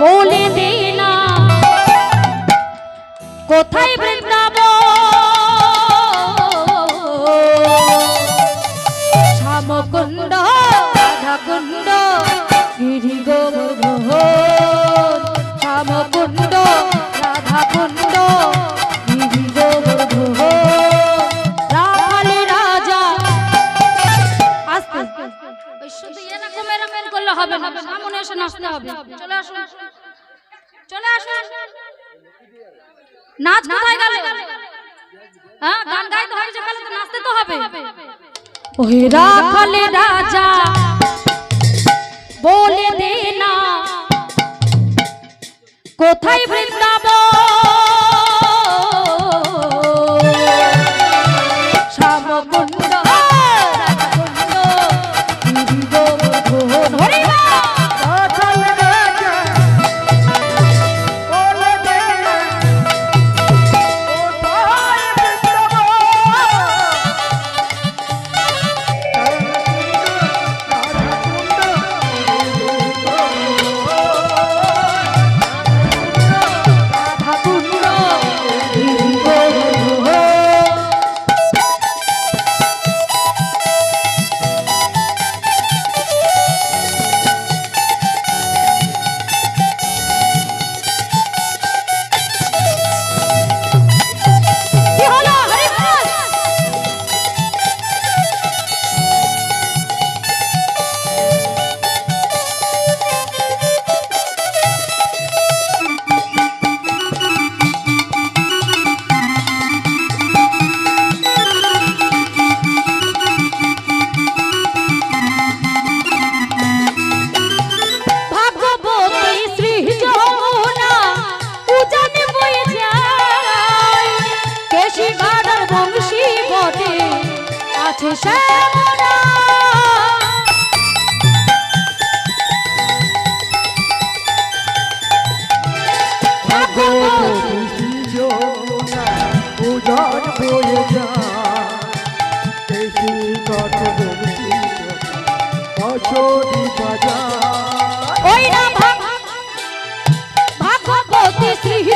বলে দে না। কোথায় বৃন্দাবন? শ্যামকুণ্ড, রাধাকুণ্ড গিরি গোবর্ধন শ্যামকুণ্ড, রাধাকুণ্ড গিরি গোবর্ধন রাখালে রাজা। আস্তে ওই শুধু এরকম এরকম করলে হবে সামনে এসে নাচতে হবে চলে আসুন। চলে আসুন। নাচ কোথায় গেল? হ্যাঁ গান গাইতে হবে যে গেলে তো নাচতে তো হবে। ওই রাখলে রাজা বলে দে না। কোথায় বৃন্দাবন? আছে শ্যামনা উজান বয়ে ওই না ভাগ ভাগবতী শ্রী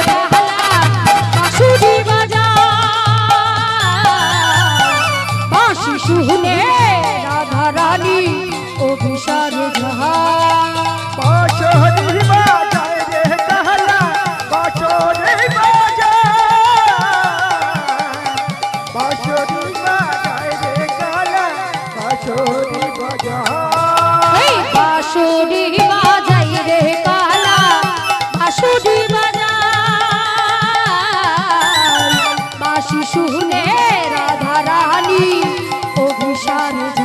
二十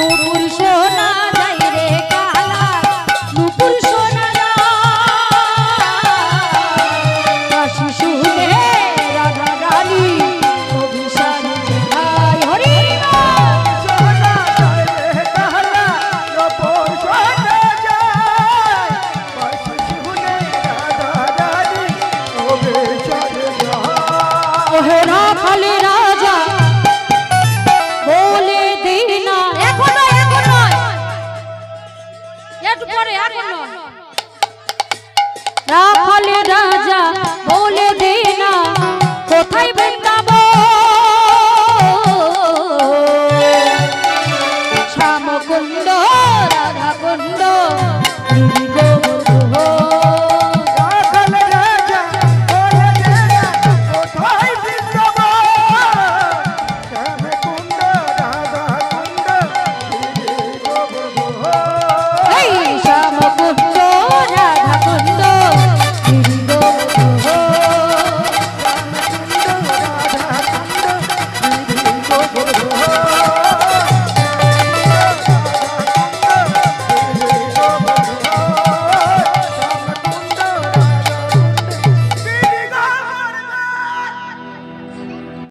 সুপুর Khalida